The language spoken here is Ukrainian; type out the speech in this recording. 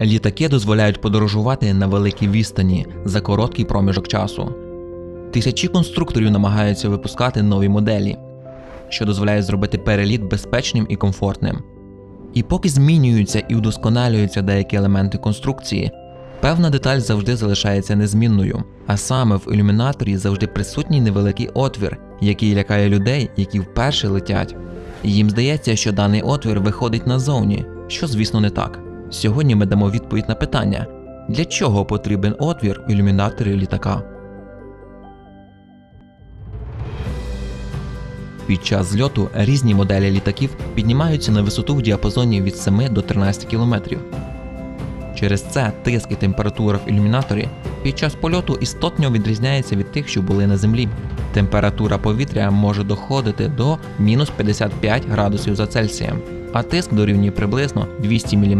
Літаки дозволяють подорожувати на великій відстані за короткий проміжок часу. Тисячі конструкторів намагаються випускати нові моделі, що дозволяє зробити переліт безпечним і комфортним. І поки змінюються і удосконалюються деякі елементи конструкції, певна деталь завжди залишається незмінною, а саме в ілюмінаторі завжди присутній невеликий отвір, який лякає людей, які вперше летять. Їм здається, що даний отвір виходить назовні, що звісно не так. Сьогодні ми дамо відповідь на питання, для чого потрібен отвір в ілюмінаторі літака. Під час зльоту різні моделі літаків піднімаються на висоту в діапазоні від 7 до 13 км. Через це тиск і температура в ілюмінаторі під час польоту істотно відрізняється від тих, що були на землі. Температура повітря може доходити до мінус 55 градусів за Цельсієм, а тиск дорівнює приблизно 200 мм